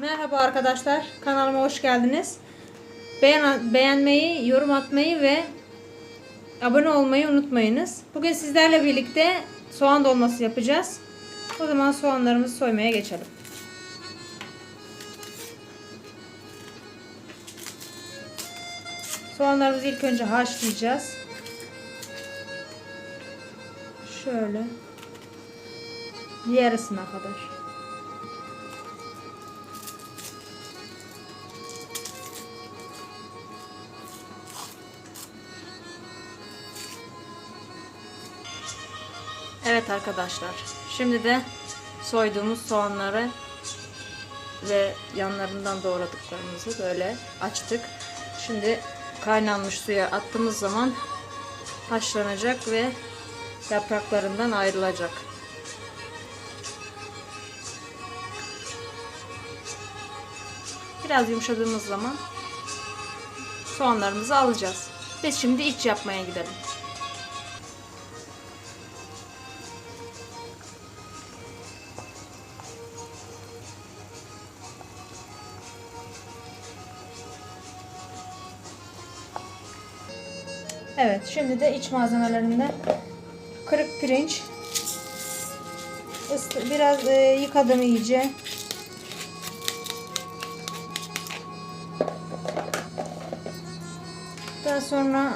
Merhaba arkadaşlar. Kanalıma hoş geldiniz. Beğen beğenmeyi, yorum atmayı ve abone olmayı unutmayınız. Bugün sizlerle birlikte soğan dolması yapacağız. O zaman soğanlarımızı soymaya geçelim. Soğanlarımızı ilk önce haşlayacağız. Şöyle yarısına kadar. Evet arkadaşlar. Şimdi de soyduğumuz soğanları ve yanlarından doğradıklarımızı böyle açtık. Şimdi kaynanmış suya attığımız zaman haşlanacak ve yapraklarından ayrılacak. Biraz yumuşadığımız zaman soğanlarımızı alacağız. Biz şimdi iç yapmaya gidelim. Evet, şimdi de iç malzemelerinde kırık pirinç, biraz e, yıkadım iyice. Daha sonra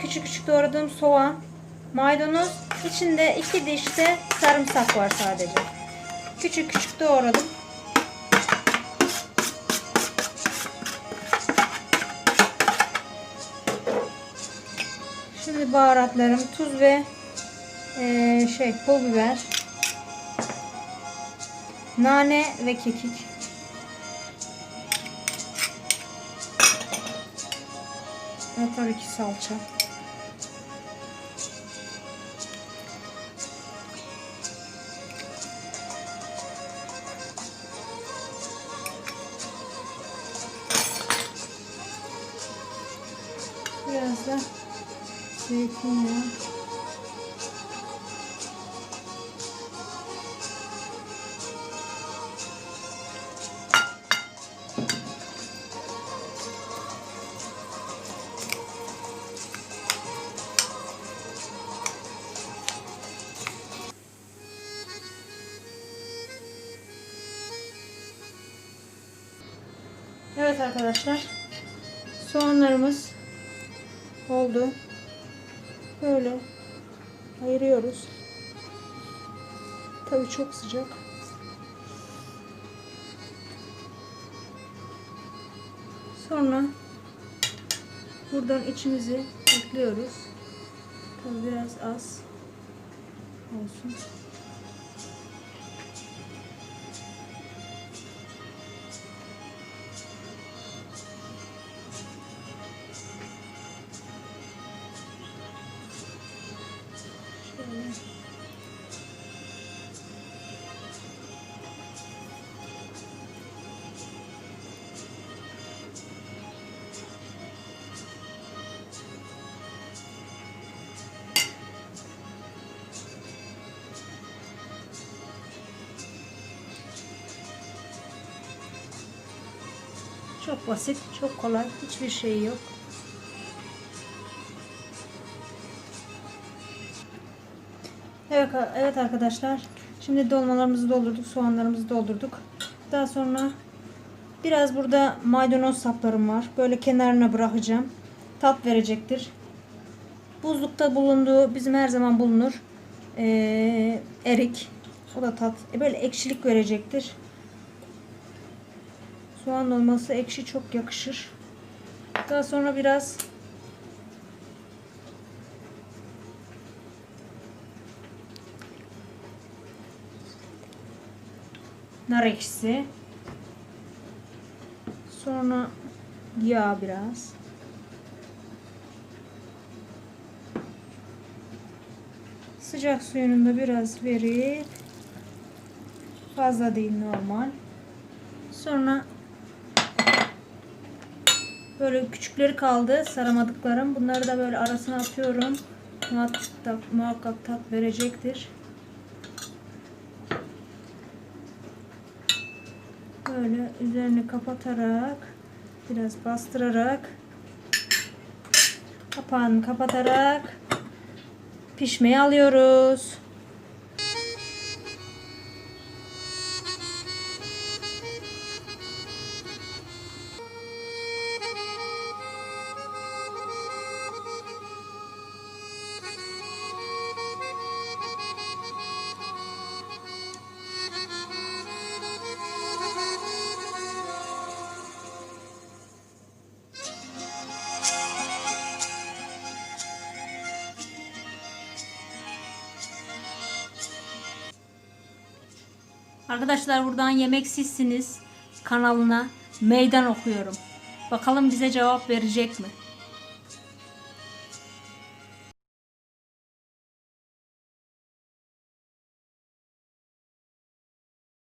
küçük küçük doğradığım soğan, maydanoz, içinde iki diş de sarımsak var sadece. Küçük küçük doğradım. Şimdi baharatlarım tuz ve eee, şey pul biber, nane ve kekik. Ve tabii ki salça. Biraz da zeytinyağı. Evet arkadaşlar. Soğanlarımız oldu. Böyle ayırıyoruz. Tabii çok sıcak. Sonra buradan içimizi ekliyoruz. Tabii biraz az olsun. Çok basit, çok kolay, hiçbir şey yok. Evet, evet arkadaşlar. Şimdi dolmalarımızı doldurduk, soğanlarımızı doldurduk. Daha sonra biraz burada maydanoz saplarım var. Böyle kenarına bırakacağım. Tat verecektir. Buzlukta bulunduğu bizim her zaman bulunur. Ee, erik. O da tat. e, böyle ekşilik verecektir. Soğan dolması ekşi çok yakışır. Daha sonra biraz nar ekşisi. Sonra yağ biraz. Sıcak suyunu da biraz verip fazla değil normal. Sonra böyle küçükleri kaldı saramadıklarım. Bunları da böyle arasına atıyorum. Muhakkak, muhakkak tat verecektir. Böyle üzerini kapatarak biraz bastırarak kapağını kapatarak pişmeye alıyoruz. Arkadaşlar buradan yemek sizsiniz kanalına meydan okuyorum. Bakalım bize cevap verecek mi?